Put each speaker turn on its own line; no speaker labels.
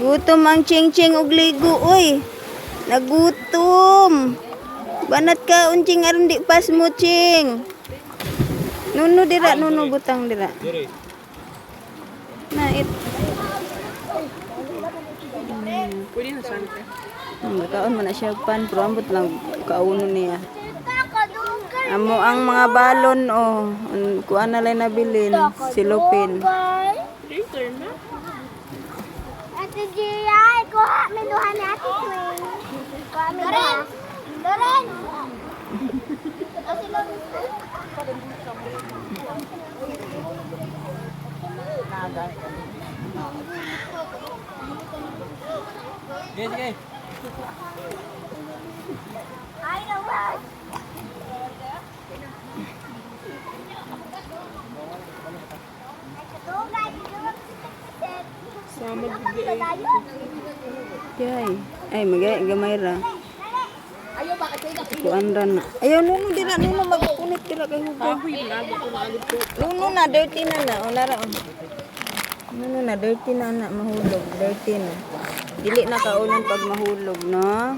Gutom ang ching-ching og ligo, oy. Nagutom. Banat ka unching aron di pas mo ching. Nuno dira, nuno butang dira. Na it.
Pwede na saan ka.
Hmm, kaon man na siya pan, pero ambot lang kauno niya. Amo ang mga balon oh, kuan na lang nabilin, silupin.
Later na.
Ate Gia, minuhan ni Ate Swing. Kuha minuhan. Doren! Ate
Sige, sige.
Ay, naman!
Sama bigay.
Yay. Ay, magay gamay ra. Kuan ra na. Ayaw nuno dira, nuno magpunit dira kay
ko.
Nuno na dirty na na, wala ra. oh. Nuno na dirty na na mahulog, dirty na. Dili na kaunan pag mahulog, no?